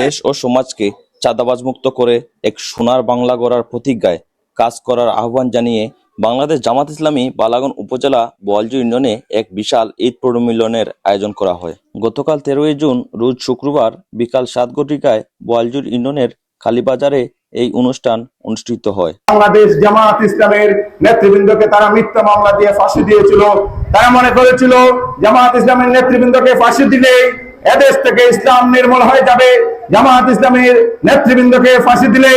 দেশ ও সমাজকে চাঁদাবাজ মুক্ত করে এক সোনার বাংলা গড়ার প্রতিজ্ঞায় কাজ করার আহ্বান জানিয়ে বাংলাদেশ জামাত ইসলামী বালাগন উপজেলা বোয়ালজু ইউনিয়নে এক বিশাল ঈদ প্রমিলনের আয়োজন করা হয়। গতকাল তেরোই জুন, রোজ শুক্রবার বিকাল সাত ঘটিকায় বোয়ালজুর ইউনিয়নের কালীবাজারে এই অনুষ্ঠান অনুষ্ঠিত হয়। বাংলাদেশ জামাত ইসলামের নেতৃবৃন্দকে তারা মিথ্যা মামলা দিয়ে ফাঁসি দিয়েছিল। তারা মনে করেছিল, জামাত ইসলামের নেতৃবৃন্দকে ফাঁসি দিলে এদেশ থেকে ইসলাম নির্মূল হয়ে যাবে। জামাত ইসলামের নেতৃবৃন্দকে ফাঁসি দিলে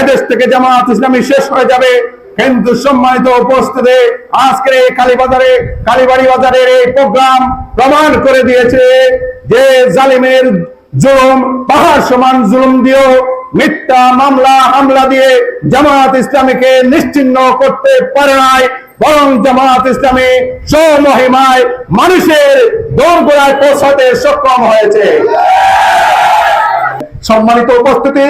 এদেশ থেকে জামাত ইসলামী শেষ হয়ে যাবে। কিন্তু সম্মানিত উপস্থিতি, আজকের এই কালীবাজারে, কালীবাড়ি বাজারের এই প্রোগ্রাম প্রমাণ করে দিয়েছে যে জালিমের জুলুম, পাহাড় সমান জুলুম দিয়েও মিথ্যা মামলা, হামলা দিয়ে জামাত ইসলামীকে নিশ্চিহ্ন করতে পারে নাই। বরং জামাত ইসলামী স্বমহিমায় মানুষের দোরগোড়ায় পৌঁছাতে সক্ষম হয়েছে সম্মানিত উপস্থিতি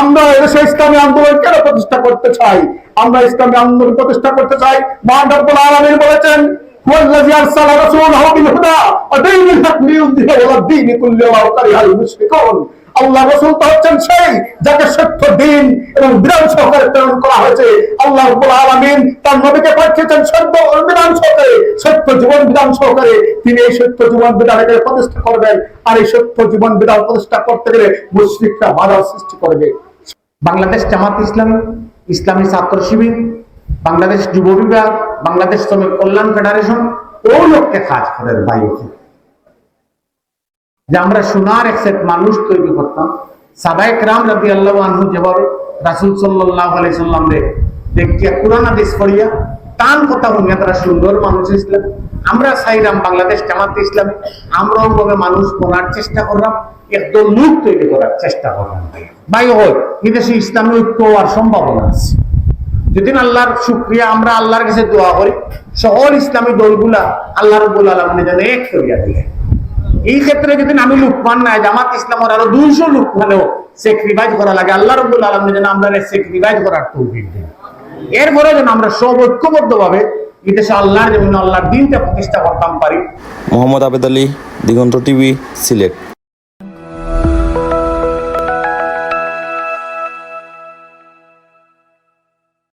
আমরা এদেশে ইসলামী আন্দোলন কেন প্রতিষ্ঠা করতে চাই আমরা ইসলামী আন্দোলন প্রতিষ্ঠা করতে চাই মহান রব্বুল আলামিন বলেছেন هو الذي ارسل رسوله بالهدى ودين الحق ليظهره على الدين كله ولو كره المشركون আল্লাহ রসুল তো হচ্ছেন সেই যাকে সত্য দিন এবং বিধান সহকারে প্রেরণ করা হয়েছে। আল্লাহ আলামিন তার নবীকে পাঠিয়েছেন সত্য বিধান সহকারে। সত্য জীবন বিধান সহকারে তিনি এই সত্য জীবন বিধানকে প্রতিষ্ঠা করবেন আর এই সত্য জীবন বিধান প্রতিষ্ঠা করতে গেলে মুশরিকরা বাধা সৃষ্টি করবে। বাংলাদেশ জামাত ইসলামী ইসলামী ছাত্র শিবির, বাংলাদেশ যুব বিভাগ, বাংলাদেশ শ্রমিক কল্যাণ ফেডারেশন, ও লোককে কাজ করে বায়ু যে আমরা সোনার এক সেট মানুষ তৈরি করতাম। সাবাইক রাম রাবি আল্লাহ আনহু যেভাবে রাসুল সাল্লাহ দেখিয়া কোরআন আদেশ কথা তারা সুন্দর মানুষ ইসলাম আমরা বাংলাদেশ জামাত ইসলামী মানুষ বলার চেষ্টা করলাম তৈরি করার চেষ্টা করলাম। হয় ইসলামী ঐক্য হওয়ার সম্ভাবনা আছে। যদি আল্লাহর শুক্রিয়া, আমরা আল্লাহর কাছে দোয়া করি, সকল ইসলামী দলগুলা আল্লাহ রব্বুল আলমিনে যেন এক করিয়া দিলেন এই ক্ষেত্রে যদি আমি লুকমান নাই, জামাত ইসলামের আরও দুইশো লুক হলেও রিভাইজ করা লাগে। আল্লাহ রবুল আলম যেন আমরা সেক্রিফাইস করার তৌফিক দেন। এরপরে যেন আমরা সব ঐক্যবদ্ধ ভাবে বিদেশে আল্লাহর যেমন আল্লাহর দিনটা প্রতিষ্ঠা করতাম পারি। মোহাম্মদ আবেদ আলী, দিগন্ত টিভি, সিলেট।